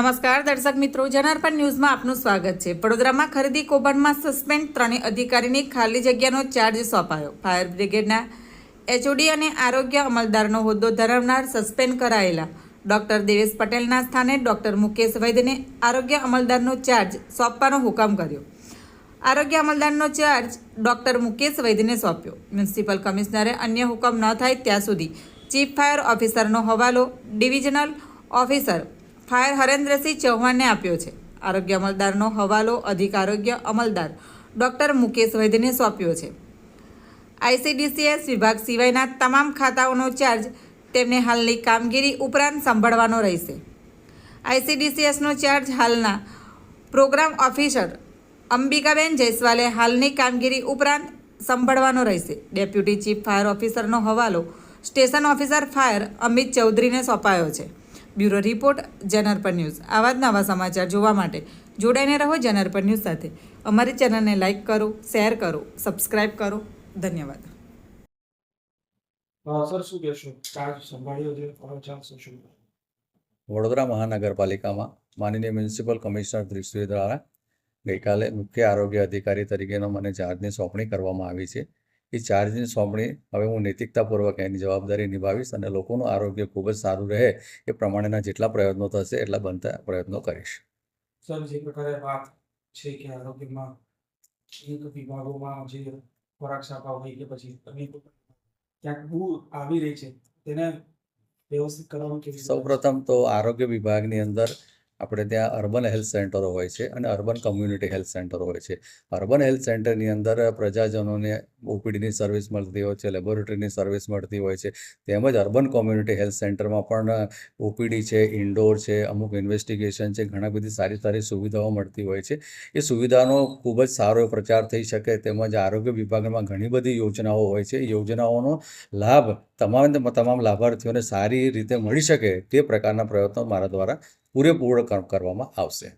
નમસ્કાર દર્શક મિત્રો, જનાર્પણ ન્યૂઝમાં આપનું સ્વાગત છે. વડોદરામાં ખરીદી કૌભાંડમાં સસ્પેન્ડ ત્રણેય અધિકારીની ખાલી જગ્યાનો ચાર્જ સોંપાયો. ફાયર બ્રિગેડના એચઓડી અને આરોગ્ય અમલદારનો હોદ્દો ધરાવનાર સસ્પેન્ડ કરાયેલા. ડોક્ટર દેવેશ પટેલના સ્થાને ડોક્ટર મુકેશ વૈદ્યને આરોગ્ય અમલદારનો ચાર્જ સોંપવાનો હુકમ કર્યો. આરોગ્ય અમલદારનો ચાર્જ ડોક્ટર મુકેશ વૈદ્યને સોંપ્યો. મ્યુનિસિપલ કમિશનરે અન્ય હુકમ ન થાય ત્યાં સુધી ચીફ ફાયર ઓફિસરનો હવાલો ડિવિઝનલ ઓફિસર ફાયર હરેન્દ્રસિંહ ચૌહાણને આપ્યો છે. આરોગ્ય અમલદારનો હવાલો અધિક આરોગ્ય અમલદાર ડૉક્ટર મુકેશ વૈદ્યને સોંપ્યો છે. આઈસીડીસીએસ વિભાગ સિવાયના તમામ ખાતાઓનો ચાર્જ તેમને હાલની કામગીરી ઉપરાંત સંભાળવાનો રહેશે. આઈસીડીસીએસનો ચાર્જ હાલના પ્રોગ્રામ ઓફિસર અંબિકાબેન જયસ્વાલે હાલની કામગીરી ઉપરાંત સંભાળવાનો રહેશે. ડેપ્યુટી ચીફ ફાયર ઓફિસરનો હવાલો સ્ટેશન ઓફિસર ફાયર અમિત ચૌધરીને સોંપાયો છે. બ્યુરો રિપોર્ટ જનરપર ન્યૂઝ. આવા જ નવા સમાચાર જોવા માટે જોડાઈને રહો જનરપર ન્યૂઝ સાથે. અમારી ચેનલને લાઇક કરો શેર કરો સબસ્ક્રાઇબ કરો. ધન્યવાદ. સર શું કહેશો? ચાર્જ સંભાળ્યો છે હવે શું? વડોદરા મહાનગરપાલિકામાં માનનીય મ્યુનિસિપલ કમિશનર શ્રી દ્વારા ગઈકાલે મુખ્ય આરોગ્ય અધિકારી તરીકેનો મને ચાર્જની સોંપણી કરવામાં આવી છે. એ ચાર્જની સોંપણી હવે હું નૈતિકતાપૂર્વક એની જવાબદારી નિભાવીશ અને લોકોનું આરોગ્ય ખૂબ જ સારું રહે એ પ્રમાણેના જેટલા પ્રયત્નો થશે એટલા બનતા પ્રયત્નો કરીશ સર જે પ્રકારે વાત છે કે આરોગ્યમાં અનેક વિભાગોમાં જે ખોરાક છાપા હોય કે પછી અનેક ક્યાંક બહુ આવી રહી છે તેને વ્યવસ્થિત કરવાનું કેવી? સૌપ્રથમ તો આરોગ્ય વિભાગની અંદર આપણે ત્યાં અર્બન હેલ્થ સેન્ટરો હોય છે અને અર્બન કમ્યુનિટી હેલ્થ સેન્ટરો હોય છે અર્બન હેલ્થ સેન્ટરની અંદર પ્રજાજનોને ઓપીડીની સર્વિસ મળતી હોય છે લેબોરેટરીની સર્વિસ મળતી હોય છે, તેમજ અર્બન કોમ્યુનિટી હેલ્થ સેન્ટરમાં પણ ઓપીડી છે ઇન્ડોર છે, અમુક ઇન્વેસ્ટિગેશન છે, ઘણા બધી સારી સારી સુવિધાઓ મળતી હોય છે. એ સુવિધાનો ખૂબ જ સારો પ્રચાર થઈ શકે તેમજ આરોગ્ય વિભાગમાં ઘણી બધી યોજનાઓ હોય છે. યોજનાઓનો લાભ તમામ તમામ લાભાર્થીઓને સારી રીતે મળી શકે તે પ્રકારના પ્રયત્નો મારા દ્વારા પૂરેપૂરો કરવામાં આવશે.